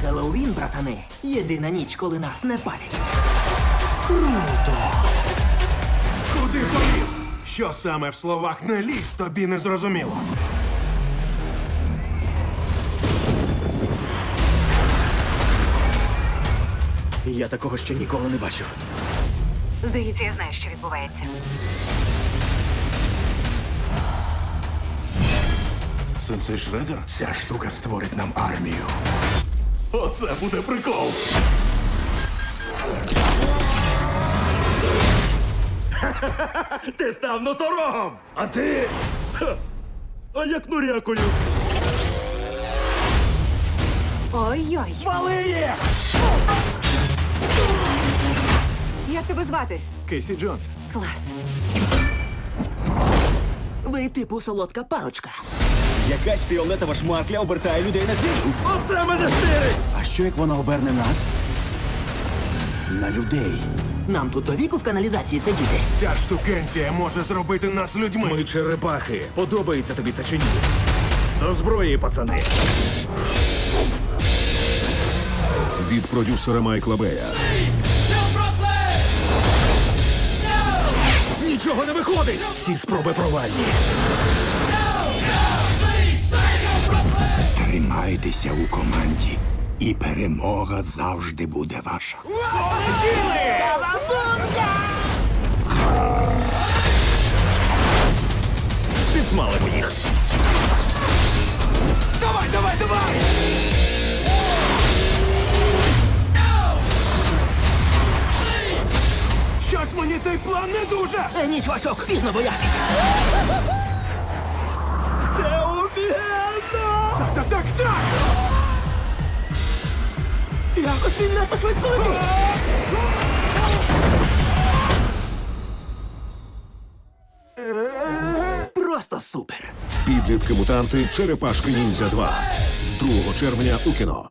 Хеллоуін, братани, єдина ніч, коли нас не палять. Круто! Куди поліз? Що саме в словах не лізь, тобі не зрозуміло. Я такого ще ніколи не бачив. Здається, я знаю, що відбувається. Сенсей Шредер? Ця штука створить нам армію. Оце буде прикол. Ти став носорогом! А ти. Ха, А як нурякою? Ой-ой. Вали їх! Як тебе звати? Кейсі Джонс. Клас. Ви типу солодка парочка. Якась фіолетова шмаркля обертає людей на звірів. Оце мене штирить! А що як вона оберне нас? На людей. Нам тут до віку в каналізації сидіти. Ця штукенція може зробити нас людьми. Ми черепахи. Подобається тобі це чи ні? До зброї, пацани. від продюсера Майкла Бея. Нічого не виходить! Всі спроби провальні. Тримайтеся у команді, і перемога завжди буде ваша. Підсмалимо їх. Давай, давай, давай! Щось мені цей план не дуже! Е, ні, чувачок, пізно боятися. Якось він надто швидко летить. Просто супер. Підлітки мутанти Черепашки Ніндзя 2 з 2 червня у кіно.